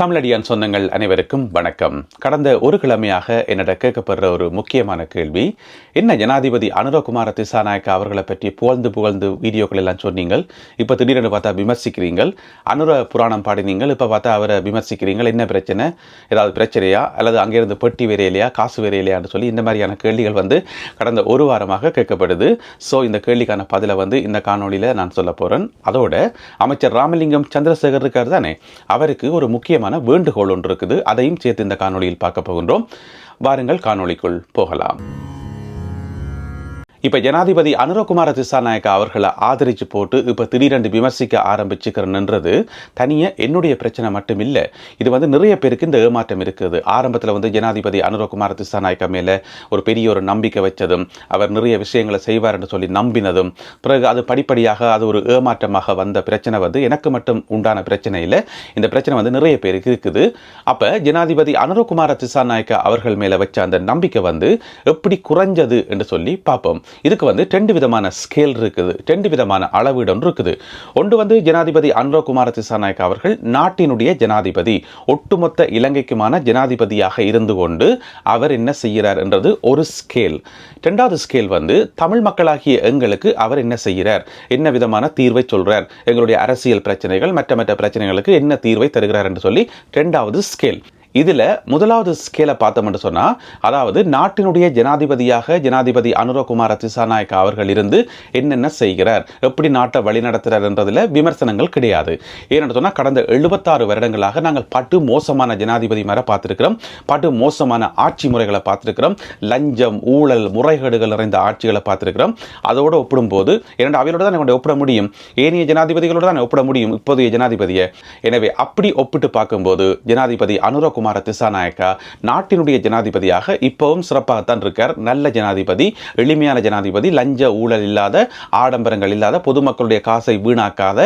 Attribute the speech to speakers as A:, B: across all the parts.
A: தமிழடியான் சொந்தங்கள் அனைவருக்கும் வணக்கம். கடந்த ஒரு கிழமையாக என்னிட கேட்கப்படுற ஒரு முக்கியமான கேள்வி என்ன ஜனாதிபதி அனுரகுமார திசாநாயக்கா அவர்களை பற்றி புகழ்ந்து புகழ்ந்து வீடியோக்கள் எல்லாம் சொன்னீங்கள் இப்போ திடீரென்று பார்த்தா விமர்சிக்கிறீங்கள் அனுர புராணம் பாடினீங்கள் இப்போ பார்த்தா அவரை விமர்சிக்கிறீங்கள் என்ன பிரச்சனை ஏதாவது பிரச்சனையா அல்லது அங்கேருந்து பெட்டி வேறையிலையா காசு வேறையிலையான்னு சொல்லி இந்த மாதிரியான கேள்விகள் வந்து கடந்த ஒரு வாரமாக கேட்கப்படுது. ஸோ இந்த கேள்விக்கான பதிலை வந்து இந்த காணொளியில் நான் சொல்ல போகிறேன் அதோட அமைச்சர் ராமலிங்கம் சந்திரசேகர் இருக்கார் தானே அவருக்கு ஒரு முக்கியமான வேண்டுகோள் ஒன்று இருக்குது. அதையும் சேர்த்து இந்த காணொளியில் பார்க்க போகின்றோம். வாருங்கள் காணொளிக்குள் போகலாம். இப்போ ஜனாதிபதி அனுரகுமார திசாநாயக்கா அவர்களை ஆதரித்து போட்டு இப்போ திடீரென்று விமர்சிக்க ஆரம்பிச்சுக்கிறேன்ன்றது தனியாக என்னுடைய பிரச்சனை மட்டும் இல்லை இது வந்து நிறைய பேருக்கு இந்த ஏமாற்றம் இருக்குது. ஆரம்பத்தில் வந்து ஜனாதிபதி அனுரகுமார திசாநாயக்கா மேலே ஒரு பெரிய ஒரு நம்பிக்கை வச்சதும் அவர் நிறைய விஷயங்களை செய்வார் என்று சொல்லி நம்பினதும் பிறகு அது படிப்படியாக அது ஒரு ஏமாற்றமாக வந்த பிரச்சனை வந்து எனக்கு மட்டும் உண்டான பிரச்சனை இல்லை. இந்த பிரச்சனை வந்து நிறைய பேருக்கு இருக்குது. அப்போ ஜனாதிபதி அனுரகுமார திசாநாயக்கா அவர்கள் மேலே வச்ச அந்த நம்பிக்கை வந்து எப்படி குறைஞ்சது என்று சொல்லி பார்ப்போம். இதுக்கு வந்து ரெண்டு விதமான ஸ்கேல் இருக்குது ரெண்டு விதமான அளவீடு ஒன்று இருக்குது. ஒன்று வந்து ஜனாதிபதி அனுரகுமார திசாநாயக் அவர்கள் நாட்டினுடைய ஜனாதிபதி ஒட்டுமொத்த இலங்கைக்குமான ஜனாதிபதியாக இருந்து கொண்டு அவர் என்ன செய்கிறார் என்றது ஒரு ஸ்கேல் ரெண்டாவது ஸ்கேல் வந்து தமிழ் மக்களாகிய எங்களுக்கு அவர் என்ன செய்கிறார் என்ன விதமான தீர்வை சொல்கிறார் எங்களுடைய அரசியல் பிரச்சனைகள் மற்ற மற்ற பிரச்சனைகளுக்கு என்ன தீர்வை தருகிறார் என்று சொல்லி ரெண்டாவது ஸ்கேல் இதில் முதலாவது ஸ்கேலை பார்த்தோம்னு சொன்னால் அதாவது நாட்டினுடைய ஜனாதிபதியாக ஜனாதிபதி அனுரகுமார திசாநாயக்கா அவர்கள் இருந்து என்னென்ன செய்கிறார் எப்படி நாட்டை வழிநடத்துகிறார் என்றதில் விமர்சனங்கள் கிடையாது. ஏன்னு சொன்னால் கடந்த எழுபத்தாறு வருடங்களாக நாங்கள் பட்டு மோசமான ஜனாதிபதி மேலே பார்த்துருக்கிறோம். பட்டு மோசமான ஆட்சி முறைகளை பார்த்துருக்கிறோம். லஞ்சம் ஊழல் முறைகேடுகள் நிறைந்த ஆட்சிகளை பார்த்துருக்கிறோம். அதோடு ஒப்பிடும்போது இரண்டு அவையோடு தான் கொண்டு ஒப்பிட முடியும். ஏனைய ஜனாதிபதிகளோடு தான் ஒப்பிட முடியும் இப்போதைய ஜனாதிபதியை. எனவே அப்படி ஒப்பிட்டு பார்க்கும்போது ஜனாதிபதி அனுரகுமார திசாநாயக்கா நாட்டினுடைய ஜனாதிபதியாக இப்பவும் சிறப்பாகத்தான் இருக்கார். நல்ல ஜனாதிபதி எளிமையான ஜனாதிபதி லஞ்ச ஊழல் இல்லாத ஆடம்பரங்கள் இல்லாத பொதுமக்களுடைய காசை வீணாக்காத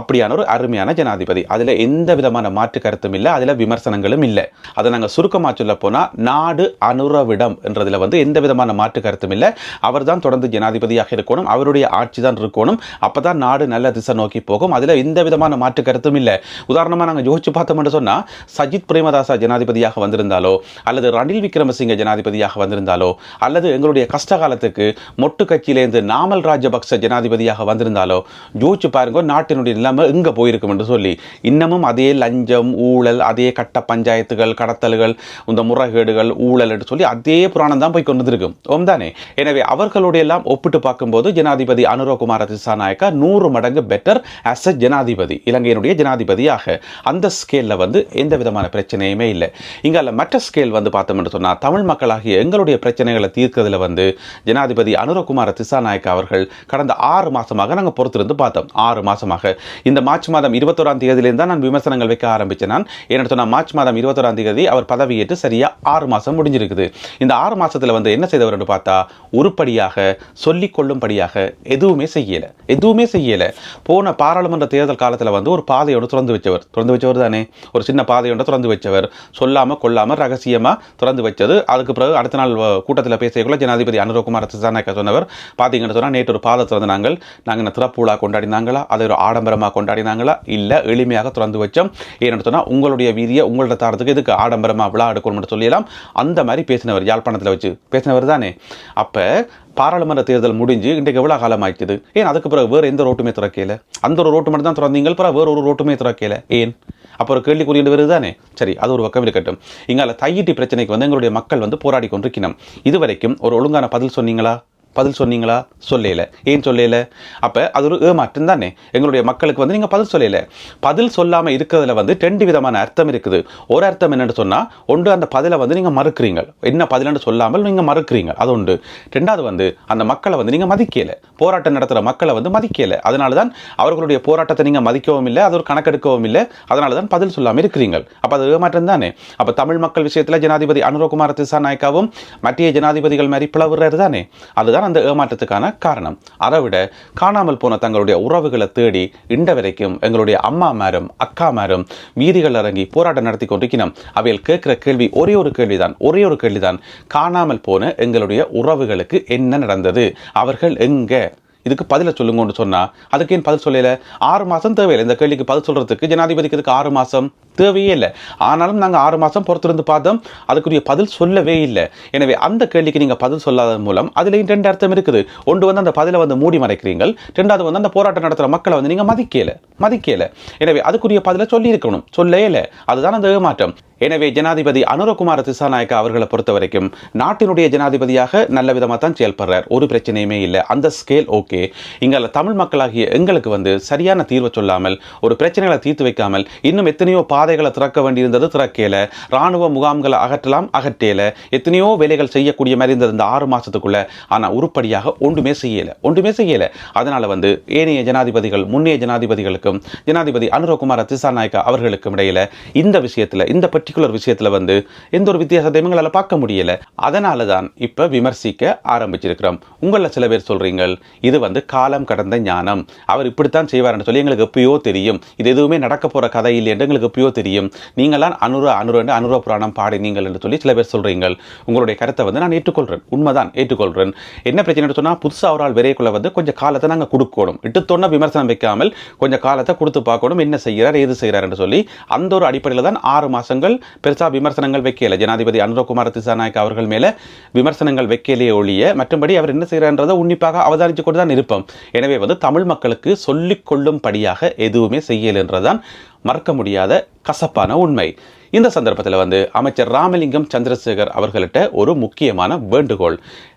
A: அப்படியான ஒரு அருமையான ஜனாதிபதி. அதில் எந்த விதமான மாற்று கருத்தும் இல்லை அதில் விமர்சனங்களும் இல்லை. அதை நாங்கள் சுருக்கமாக சொல்ல போனால் நாடு அனுரவிடம் என்றதில் வந்து எந்த விதமான மாற்று கருத்தும் இல்லை. அவர் தான் தொடர்ந்து ஜனாதிபதியாக இருக்கணும் அவருடைய ஆட்சி தான் இருக்கணும். அப்போ தான் நாடு நல்ல திசை நோக்கி போகும். அதில் எந்த விதமான மாற்று கருத்தும் இல்லை. உதாரணமாக நாங்கள் யோசிச்சு பார்த்தோம்னு சொன்னால் சஜித் பிரேமதாசா ஜனாதிபதியாக வந்திருந்தாலோ அல்லது ரணில் விக்ரமசிங்க ஜனாதிபதியாக வந்திருந்தாலோ அல்லது எங்களுடைய கஷ்ட காலத்துக்கு மொட்டு கட்சியிலேருந்து நாமல் ராஜபக்ச ஜனாதிபதியாக வந்திருந்தாலோ யோசிச்சு பாருங்க நாட்டினுடைய நிலைமை எங்கே போயிருக்கும் என்று சொல்லி. இன்னமும் அதே லஞ்சம் ஊழல் அதே கட்ட பஞ்சாயத்துகள் கடத்தல்கள் இந்த முறைகேடுகள் ஊழல் என்று சொல்லி அதே புராணம் தான் போய் கொண்டு இருக்கும் ஓம் தானே எனவே அவர்களுடைய எல்லாம் ஒப்பிட்டு பார்க்கும்போது ஜனாதிபதி அனுரகுமார திசாநாயக்கா நூறு மடங்கு பெட்டர் அஸ் அ ஜனாதிபதி இலங்கையினுடைய ஜனாதிபதியாக. அந்த ஸ்கேலில் வந்து எந்த விதமான பிரச்சனையுமே இல்லை. இங்கே மற்ற ஸ்கேல் வந்து பார்த்தோம்னு சொன்னால் தமிழ் மக்களாகிய எங்களுடைய பிரச்சனைகளை தீர்க்கிறதுல வந்து ஜனாதிபதி அனுரகுமார திசாநாயக்கா அவர்கள் கடந்த ஆறு மாதமாக நாங்கள் பொறுத்திருந்து பார்த்தோம். ஆறு மாதமாக இந்த மார்ச் மாதம் இருபத்தோராம் தேதியிலேருந்து தான் நான் விமர்சனங்கள் வைக்க ஆரம்பித்தேன் நான். ஏன்னு சொன்னால் மார்ச் மாதம் இருபத்தோராம் தேதி அவர் பதவியேற்று சரியாக ஆறு மாதம் முடிஞ்சிருக்குது. இந்த ஆறு மாதத்தில் வந்து என்ன செய்தவர் பார்த்தா உருப்படியாக சொல்லிக்கொள்ளும்படியாக எதுவுமே செய்யலை. எதுவுமே செய்யலை. போன பாராளுமன்ற தேர்தல் காலத்தில் வந்து ஒரு பாதையோடு திறந்து வச்சவர். திறந்து வச்சவர் தானே? ஒரு சின்ன பாதையோடு திறந்து வச்சவர். சொல்லாமல் கொள்ளாமல் ரகசியமாக திறந்து வச்சது. அதுக்கு பிறகு அடுத்த நாள் கூட்டத்தில் பேசியக்குள்ள ஜனாதிபதி அனுரகுமார் திசாநாயக்கா சொன்னவர் பார்த்தீங்கன்னு சொன்னால் நேற்று ஒரு பாதை திறந்து நாங்கள் நாங்கள் என்ன திறப்பு விழா கொண்டாடினாங்களா? அதை ஒரு ஆடம்பரமாக கொண்டாடினாங்களா? இல்லை எளிமையாக திறந்து வச்சோம். ஏன்னு சொன்னால் உங்களுடைய வீதியை உங்களோட தாரத்துக்கு இதுக்கு ஆடம்பரமாக விழா எடுக்கணும்னு சொல்லியெல்லாம் அந்த மாதிரி பேசினவர் யாழ்ப்பாணத்தில் வச்சு பேசினவர் தானே. அப்போ பாராளுமன்ற தேர்தல் முடிஞ்சு இன்றைக்கு எவ்வளோ காலம் ஆயிடுச்சு ஏன் அதுக்கு பிறகு வேறு எந்த ரோட்டுமே திறக்கல? அந்த ஒரு ரோட்டு மட்டும் தான் திறந்தீங்க பிறகு வேறு ஒரு ரோட்டுமே திறக்கல? ஏன்? அப்போ ஒரு கேள்விக்குரிய வருது தானே சரி அது ஒரு பக்கம் இருக்கட்டும். இங்கால தையீட்டி பிரச்சனைக்கு வந்து எங்களுடைய மக்கள் வந்து போராடி கொண்டிருக்கணும் இதுவரைக்கும் ஒரு ஒழுங்கான பதில் சொன்னீங்களா? பதில் சொன்னீங்களா? சொல்லல. ஏன் சொல்லல? அப்போ அது ஒரு ஏமாற்றம் தானே. எங்களுடைய மக்களுக்கு வந்து நீங்கள் பதில் சொல்லல. பதில் சொல்லாமல் இருக்கிறதுல வந்து ரெண்டு விதமான அர்த்தம் இருக்குது. ஒரு அர்த்தம் என்னென்னு சொன்னால் ஒன்று அந்த பதிலை வந்து நீங்கள் மறுக்கிறீங்க. என்ன பதிலன்னு சொல்லாமல் நீங்கள் மறுக்கிறீங்க. அது உண்டு. ரெண்டாவது வந்து அந்த மக்களை வந்து நீங்கள் மதிக்கலை. போராட்டம் நடத்துகிற மக்களை வந்து மதிக்கலை. அதனால தான் அவர்களுடைய போராட்டத்தை நீங்கள் மதிக்கவும் இல்லை அது ஒரு கணக்கெடுக்கவும் இல்லை. அதனால தான் பதில் சொல்லாமல் இருக்கிறீங்க. அப்போ அது ஏமாற்றம் தானே. அப்போ தமிழ் மக்கள் விஷயத்தில் ஜனாதிபதி அனுரகுமார் திசாநாயக்காவும் மத்திய ஜனாதிபதிகள் மாதிரி பிளவுறாரு தானே. அதுதான் அந்த ஏமாற்றத்துக்கான காரணம். அதை விட காணாமல் போன தங்களுடைய உறவுகளை தேடி இண்ட வரைக்கும் எங்களுடைய அம்மா மாரும் அக்கா மாரும் வீதிகள் இறங்கி போராட்டம் நடத்தி கொண்டிருக்கணும் அவைகள் கேட்கிற கேள்வி ஒரே ஒரு கேள்விதான் ஒரே ஒரு கேள்விதான். காணாமல் போன எங்களுடைய உறவுகளுக்கு என்ன நடந்தது? அவர்கள் எங்கே? இதுக்கு பதிலை சொல்லுங்கன்னு சொன்னால் அதுக்கு ஏன் பதில் சொல்லலை? ஆறு மாதம் தேவையில்லை. இந்த கேள்விக்கு பதில் சொல்கிறதுக்கு ஜனாதிபதிக்கு இதுக்கு ஆறு மாதம் தேவையே இல்லை. ஆனாலும் நாங்கள் ஆறு மாதம் பொறுத்திருந்து பார்த்தோம் அதுக்குரிய பதில் சொல்லவே இல்லை. எனவே அந்த கேள்விக்கு நீங்கள் பதில் சொல்லாதது மூலம் அதுலேயும் ரெண்டு அர்த்தம் இருக்குது. ஒன்று வந்து அந்த பதிலை வந்து மூடி மறைக்கிறீர்கள் ரெண்டாவது வந்து அந்த போராட்டம் நடத்துகிற மக்களை வந்து நீங்கள் மதிக்கல மதிக்கல. எனவே அதுக்குரிய பதிலை சொல்லியிருக்கணும் சொல்லவே இல்லை. அதுதான் அந்த ஏமாற்றம். எனவே ஜனாதிபதி அனுரகுமார திசாநாயக்க அவர்களை பொறுத்த வரைக்கும் நாட்டினுடைய ஜனாதிபதியாக நல்ல விதமாக தான் செயல்படுறார். ஒரு பிரச்சனையுமே இல்லை. அந்த ஸ்கேல் ஓகே இங்கே தமிழ் மக்களாகிய எங்களுக்கு வந்து சரியான தீர்வை சொல்லாமல் ஒரு பிரச்சனைகளை தீர்த்து வைக்காமல் இன்னும் எத்தனையோ பாதைகளை திறக்க வேண்டியிருந்தது திறக்கல ராணுவ முகாம்களை அகற்றலாம் அகற்றல. எத்தனையோ வேலைகள் செய்யக்கூடிய மாதிரி இருந்தது இந்த ஆறு மாதத்துக்குள்ளே ஆனால் உருப்படியாக ஒன்றுமே செய்யலை. ஒன்றுமே செய்யலை. அதனால் வந்து ஏனைய ஜனாதிபதிகள் முன்னைய ஜனாதிபதிகளுக்கும் ஜனாதிபதி அனுரகுமார திசாநாயக்கா அவர்களுக்கும் இடையில இந்த விஷயத்தில் இந்த பர்டிகுலர் விஷயத்தில் வந்து எந்த ஒரு வித்தியாசத்தையும் எங்களால் பார்க்க முடியல. அதனால தான் இப்போ விமர்சிக்க ஆரம்பிச்சிருக்கிறோம். உங்களில் சில பேர் சொல்கிறீங்க இது வந்து காலம் கடந்த ஞானம். அவர் இப்படித்தான் செய்வார்னு சொல்லி எங்களுக்கு எப்பயோ தெரியும். இது எதுவுமே நடக்க போகிற கதை இல்லை என்று எங்களுக்கு எப்பயோ தெரியும். நீங்களாம் அனுர அனுரன்னு அனுர புராணம் பாடினீங்கள் என்று சொல்லி சில பேர் சொல்றீங்க உங்களுடைய கருத்தை வந்து நான் ஏற்றுக்கொள்கிறேன் உண்மைதான் ஏற்றுக்கொள்கிறேன் என்ன பிரச்சனை சொன்னால் புதுசாக அவரால் விரைக்குள்ள வந்து கொஞ்சம் காலத்தை நாங்கள் கொடுக்கணும். இட்டுத்தொன்ன விமர்சனம் வைக்காமல் கொஞ்சம் காலத்தை கொடுத்து பார்க்கணும். என்ன செய்கிறார் ஏது செய்கிறார் என்று சொல்லி அந்த ஒரு அடிப்படையில் தான் ஆறு மாதங்கள் பெருசாக விமர்சனங்கள் வைக்கல. ஜனாதிபதி அனுரகுமார் திசாநாயக் அவர்கள் மேலே விமர்சனங்கள் வைக்கலையே ஒழிய மற்றபடி அவர் என்ன செய்கிறார்ன்றதை உன்னிப்பாக அவதானித்து கொண்டு தான் இருப்போம். எனவே வந்து தமிழ் மக்களுக்கு சொல்லிக்கொள்ளும் படியாக எதுவுமே செய்யலைன்றதான் மறக்க முடியாத கசப்பான உண்மை. இந்த சந்தர்ப்பத்தில் வந்து அமைச்சர் ராமலிங்கம் சந்திரசேகர் அவர்கள்ட்ட ஒரு முக்கியமான வேண்டுகோள்.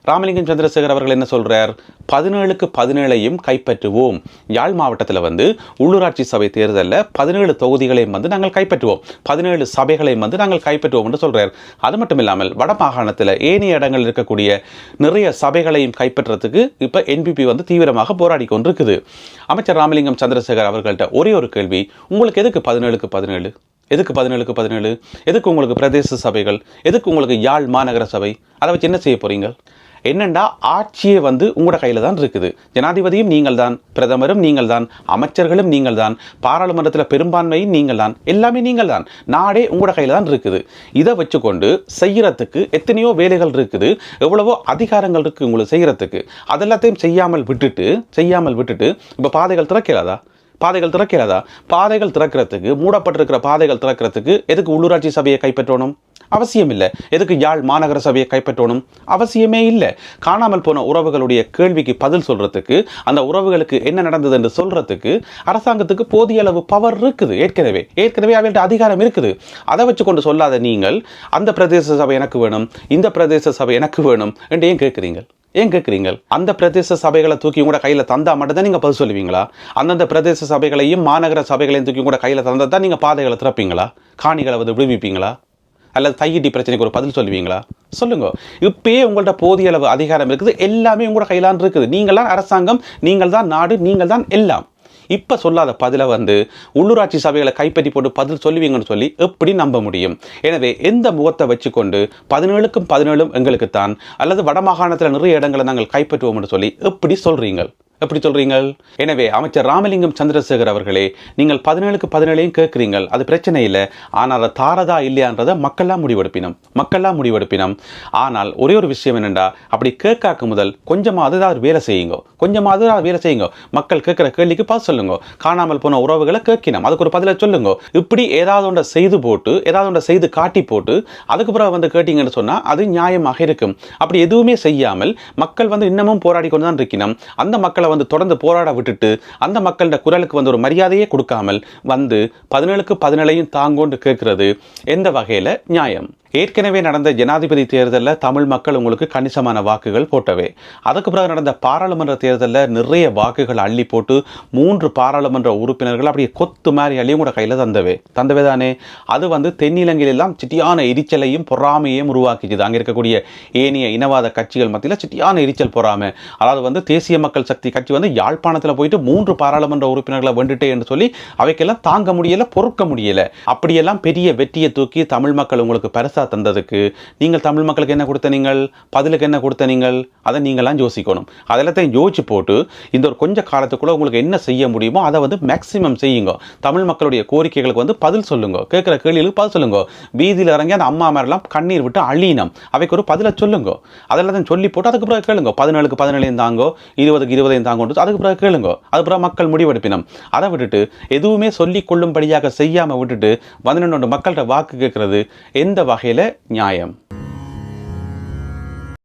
A: ராமலிங்கம் சந்திரசேகர் அவர்கள் என்ன சொல்கிறார் பதினேழுக்கு பதினேழையும் கைப்பற்றுவோம். யாழ் மாவட்டத்தில் வந்து உள்ளூராட்சி சபை தேர்தலில் பதினேழு தொகுதிகளையும் வந்து நாங்கள் கைப்பற்றுவோம். பதினேழு சபைகளையும் வந்து நாங்கள் கைப்பற்றுவோம் என்று சொல்கிறார் அது மட்டும் இல்லாமல் வட மாகாணத்தில் ஏனைய இடங்கள் இருக்கக்கூடிய நிறைய சபைகளையும் கைப்பற்றுறதுக்கு இப்போ என்பிபி வந்து தீவிரமாக போராடி கொண்டிருக்குது. அமைச்சர் ராமலிங்கம் சந்திரசேகர் அவர்கள்ட்ட ஒரே ஒரு கேள்வி உங்களுக்கு எதுக்கு பதினேழுக்கு பதினேழு? எதுக்கு பதினேழுக்கு பதினேழு? எதுக்கு உங்களுக்கு பிரதேச சபைகள்? எதுக்கு உங்களுக்கு யாழ் மாநகர சபை? அதை வச்சு என்ன செய்ய போகிறீங்க என்னெண்டா ஆட்சியே வந்து உங்களோட கையில் தான் இருக்குது. ஜனாதிபதியும் நீங்கள் தான் பிரதமரும் நீங்கள் தான் அமைச்சர்களும் நீங்கள் தான் பாராளுமன்றத்தில் பெரும்பான்மையும் நீங்கள் தான் எல்லாமே நீங்கள் தான். நாடே உங்களோட கையில் தான் இருக்குது. இதை வச்சுக்கொண்டு செய்கிறதுக்கு எத்தனையோ வேலைகள் இருக்குது. எவ்வளவோ அதிகாரங்கள் இருக்குது உங்களுக்கு செய்கிறதுக்கு அதெல்லாத்தையும் செய்யாமல் விட்டுட்டு செய்யாமல் விட்டுட்டு இப்போ பாதைகள் திறக்கிறதா பாதைகள் திறக்கிறதா? பாதைகள் திறக்கிறதுக்கு மூடப்பட்டிருக்கிற பாதைகள் திறக்கிறதுக்கு எதுக்கு உள்ளூராட்சி சபையை கைப்பற்றணும்? அவசியம் இல்லை எதுக்கு யாழ் மாநகர சபையை கைப்பற்றணும்? அவசியமே இல்லை. காணாமல் போன உறவுகளுடைய கேள்விக்கு பதில் சொல்றதுக்கு அந்த உறவுகளுக்கு என்ன நடந்தது என்று சொல்றதுக்கு அரசாங்கத்துக்கு போதிய அளவு பவர் இருக்குது ஏற்கனவே. ஏற்கனவே அவர்கள்ட்ட அதிகாரம் இருக்குது. அதை வச்சு கொண்டு சொல்லாத நீங்கள் அந்த பிரதேச சபை எனக்கு வேணும் இந்த பிரதேச சபை எனக்கு வேணும் என்று ஏன் கேட்குறீங்க ஏன் கேட்குறீங்க அந்த பிரதேச சபைகளை தூக்கி கூட கையில் தந்தா மட்டும்தான் நீங்கள் பதில் சொல்லுவீங்களா? அந்தந்த பிரதேச சபைகளையும் மாநகர சபைகளையும் தூக்கி கூட கையில் தந்தால் தான் நீங்கள் பாதைகளை திறப்பீங்களா? காணிகளை வந்து விடுவிப்பீங்களா? அல்லது தையிட்டி பிரச்சனைக்கு ஒரு பதில் சொல்லுவீங்களா? சொல்லுங்க. இப்பயே உங்கள்ட்ட போதிய அளவு அதிகாரம் இருக்குது. எல்லாமே உங்களோட கையிலான் இருக்குது. நீங்கள் தான் அரசாங்கம் நீங்கள் தான் நாடு நீங்கள் தான் எல்லாம். இப்போ சொல்லாத பதிலை வந்து உள்ளூராட்சி சபைகளை கைப்பற்றி போட்டு பதில் சொல்லுவீங்கன்னு சொல்லி எப்படி நம்ப முடியும்? எனவே எந்த முகத்தை வச்சுக்கொண்டு பதினேழுக்கும் பதினேழும் எங்களுக்கு தான் அல்லது வடமாகாணத்தில் நிறைய இடங்களை நாங்கள் கைப்பற்றுவோம்னு சொல்லி எப்படி சொல்கிறீங்க எப்படி சொல்றீங்கள்? எனவே அமைச்சர் ராமலிங்கம் சந்திரசேகர் அவர்களே நீங்கள் பதினேழுக்கு பதினேழையும் கேட்குறீங்கள் அது பிரச்சனை இல்லை. ஆனால் அதை தாரதா இல்லையான்றதை மக்கள்லாம் முடிவெடுப்பினோம். மக்கள்லாம் முடிவெடுப்பினோம். ஆனால் ஒரே ஒரு விஷயம் என்னென்னா அப்படி கேட்காக்கு முதல் கொஞ்சமாவது ஏதாவது வேலை செய்யுங்க. கொஞ்சமாவது ஏதாவது வேலை செய்யுங்க. மக்கள் கேட்குற கேள்விக்கு பார்த்து சொல்லுங்க. காணாமல் போன உறவுகளை கேட்கணும் அதுக்கு ஒரு பதிலை சொல்லுங்க. இப்படி ஏதாவது ஒன்றை செய்து போட்டு ஏதாவது ஒன்றை செய்து காட்டி போட்டு அதுக்கு பிறகு வந்து கேட்டீங்கன்னு சொன்னால் அது நியாயமாக இருக்கும். அப்படி எதுவுமே செய்யாமல் மக்கள் வந்து இன்னமும் போராடி கொண்டு தான் இருக்கணும் அந்த மக்களை வந்து தொடர்ந்து போராட விட்டுட்டு அந்த மக்களோட குரலுக்கு வந்து ஒரு மரியாதையே கொடுக்காமல் வந்து பதினேழுக்கு பதினேழையும் தாங்கோன்னு கேட்கறது. எந்த வகையில்? நியாயம். ஏற்கனவே நடந்த ஜனாதிபதி தேர்தலில் தமிழ் மக்கள் உங்களுக்கு கணிசமான வாக்குகள் போட்டவே. அதுக்கு பிறகு நடந்த பாராளுமன்ற தேர்தலில் நிறைய வாக்குகள் அள்ளி போட்டு மூன்று பாராளுமன்ற உறுப்பினர்கள் அப்படியே கொத்து மாதிரி அள்ளியும் கூட கையில் தந்தவே. தந்தவே தானே. அது வந்து தென்னிலங்கையிலெல்லாம் சிட்டியான எரிச்சலையும் பொறாமையையும் உருவாக்கிச்சுது அங்கே இருக்கக்கூடிய ஏனைய இனவாத கட்சிகள் மத்தியில் சிட்டியான எரிச்சல் பொறாமை. அதாவது வந்து தேசிய மக்கள் சக்தி கட்சி வந்து யாழ்ப்பாணத்தில் போயிட்டு மூன்று பாராளுமன்ற உறுப்பினர்களை வெண்டுட்டே என்று சொல்லி அவைக்கெல்லாம் தாங்க முடியலை பொறுக்க முடியல. அப்படியெல்லாம் பெரிய வெற்றியை தூக்கி தமிழ் மக்கள் உங்களுக்கு பரிசு பரிசா தந்ததுக்கு நீங்கள் தமிழ் மக்களுக்கு என்ன கொடுத்த நீங்கள்? பதிலுக்கு என்ன கொடுத்த நீங்கள்? அதை நீங்களாம் யோசிக்கணும். அதெல்லாத்தையும் யோசிச்சு போட்டு இந்த ஒரு கொஞ்ச காலத்துக்குள்ள உங்களுக்கு என்ன செய்ய முடியுமோ அதை வந்து மேக்ஸிமம் செய்யுங்க. தமிழ் மக்களுடைய கோரிக்கைகளுக்கு வந்து பதில் சொல்லுங்க. கேட்குற கேள்விகளுக்கு பதில் சொல்லுங்க. வீதியில் இறங்கி அந்த அம்மா மாதிரிலாம் கண்ணீர் விட்டு அழியினம் அவைக்கு ஒரு பதிலை சொல்லுங்க. அதெல்லாம் சொல்லி போட்டு அதுக்கு பிறகு கேளுங்க. பதினேழுக்கு பதினேழையும் தாங்கோ இருபதுக்கு இருபதையும் தாங்கோன்றது அதுக்கு பிறகு கேளுங்க. அது பிறகு மக்கள் முடிவெடுப்பினம். அதை விட்டுட்டு எதுவுமே சொல்லி கொள்ளும்படியாக செய்யாமல் விட்டுட்டு பதினொன்று மக்கள்கிட்ட வாக்கு கேட்கறது. எந்த வாழ்க்கையில் நியாயம்.